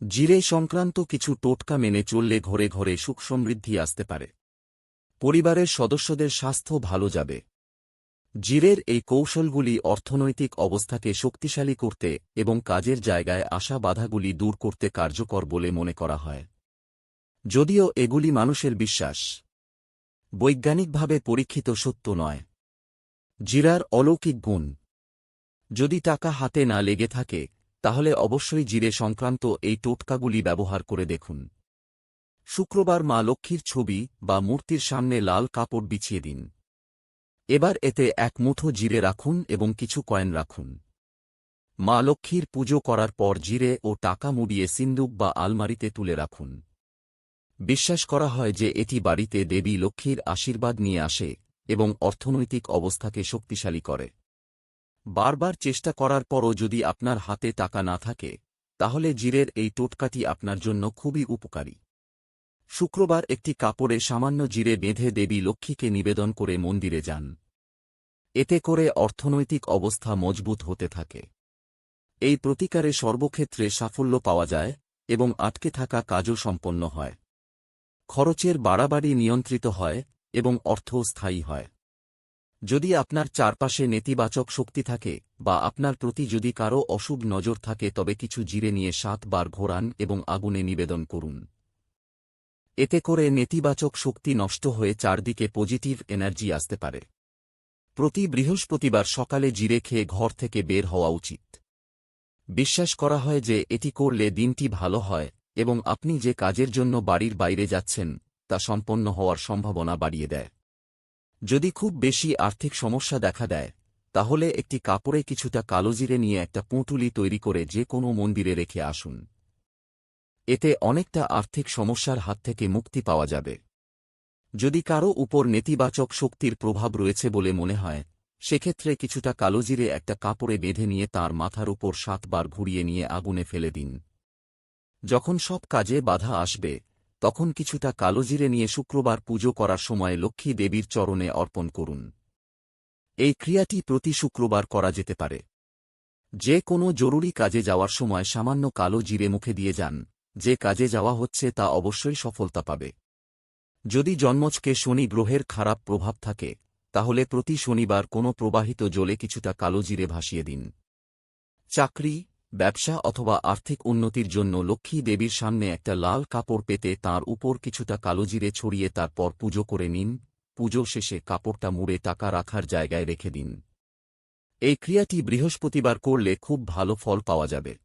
জিরে সংক্রান্ত কিছু টোটকা মেনে চললে ঘরে ঘরে সুখ সমৃদ্ধি আসতে পারে। পরিবারের সদস্যদের স্বাস্থ্য ভালো যাবে। জিরের এই কৌশলগুলি অর্থনৈতিক অবস্থাকে শক্তিশালী করতে এবং কাজের জায়গায় আসা বাধাগুলি দূর করতে কার্যকর বলে মনে করা হয়। যদিও এগুলি মানুষের বিশ্বাস, বৈজ্ঞানিকভাবে পরীক্ষিত সত্য নয়। জিরার অলৌকিক গুণ, যদি টাকা হাতে না লেগে থাকে তাহলে অবশ্যই জিরে সংক্রান্ত এই টোটকাগুলি ব্যবহার করে দেখুন। শুক্রবার মা লক্ষ্মীর ছবি বা মূর্তির সামনে লাল কাপড় বিছিয়ে দিন। এবার এতে এক মুঠো জিরে রাখুন এবং কিছু কয়েন রাখুন। মা লক্ষ্মীর পুজো করার পর জিরে ও টাকা মুড়িয়ে সিন্দুক বা আলমারিতে তুলে রাখুন। বিশ্বাস করা হয় যে এটি বাড়িতে দেবী লক্ষ্মীর আশীর্বাদ নিয়ে আসে এবং অর্থনৈতিক অবস্থাকে শক্তিশালী করে। বারবার চেষ্টা করার পরও যদি আপনার হাতে টাকা না থাকে, তাহলে জিরের এই টোটকাটি আপনার জন্য খুবই উপকারী। শুক্রবার একটি কাপড়ে সামান্য জিরে বেঁধে দেবী লক্ষ্মীকে নিবেদন করে মন্দিরে যান। এতে করে অর্থনৈতিক অবস্থা মজবুত হতে থাকে। এই প্রতিকারে সর্বক্ষেত্রে সাফল্য পাওয়া যায় এবং আটকে থাকা কাজও সম্পন্ন হয়। খরচের বাড়াবাড়ি নিয়ন্ত্রিত হয় এবং অর্থ স্থায়ী হয়। যদি আপনার চারপাশে নেতিবাচক শক্তি থাকে, বা আপনার প্রতি যদি কারও অশুভ নজর থাকে, তবে কিছু জিরে নিয়ে সাতবার ঘোরান এবং আগুনে নিবেদন করুন। এতে করে নেতিবাচক শক্তি নষ্ট হয়ে চারদিকে পজিটিভ এনার্জি আসতে পারে। প্রতি বৃহস্পতিবার সকালে জিরে খেয়ে ঘর থেকে বের হওয়া উচিত। বিশ্বাস করা হয় যে এটি করলে দিনটি ভালো হয়, এবং আপনি যে কাজের জন্য বাড়ির বাইরে যাচ্ছেন, তা সম্পন্ন হওয়ার সম্ভাবনা বাড়িয়ে দেয়। যদি খুব বেশি আর্থিক সমস্যা দেখা দেয়, তাহলে একটি কাপড়ে কিছুটা কালোজিরে নিয়ে একটা পুঁটুলি তৈরি করে যে কোনো মন্দিরে রেখে আসুন। এতে অনেকটা আর্থিক সমস্যার হাত থেকে মুক্তি পাওয়া যাবে। যদি কারও উপর নেতিবাচক শক্তির প্রভাব রয়েছে বলে মনে হয়, সেক্ষেত্রে কিছুটা কালোজিরে একটা কাপড়ে বেঁধে নিয়ে তার মাথার উপর সাতবার ঘুরিয়ে নিয়ে আগুনে ফেলে দিন। যখন সব কাজে বাধা আসবে তখন কিছুটা কালোজিরে নিয়ে শুক্রবার পুজো করার সময় লক্ষ্মী দেবীর চরণে অর্পণ করুন। এই ক্রিয়াটি প্রতি শুক্রবার করা যেতে পারে। যে কোনো জরুরি কাজে যাওয়ার সময় সামান্য কালো জিরে মুখে দিয়ে যান। যে কাজে যাওয়া হচ্ছে তা অবশ্যই সফলতা পাবে। যদি জন্মজকে শনি গ্রহের খারাপ প্রভাব থাকে, তাহলে প্রতি শনিবার কোনো প্রবাহিত জলে কিছুটা কালো জিরে ভাসিয়ে দিন। চাকরি ব্যবসা অথবা আর্থিক উন্নতির জন্য লক্ষ্মী দেবীর সামনে একটা লাল কাপড় পেতে তার উপর কিছুটা কালোজিরে ছড়িয়ে তারপর পুজো করে নিন। পুজো শেষে কাপড়টা মুড়ে টাকা রাখার জায়গায় রেখে দিন। এই ক্রিয়াটি বৃহস্পতিবার করলে খুব ভালো ফল পাওয়া যাবে।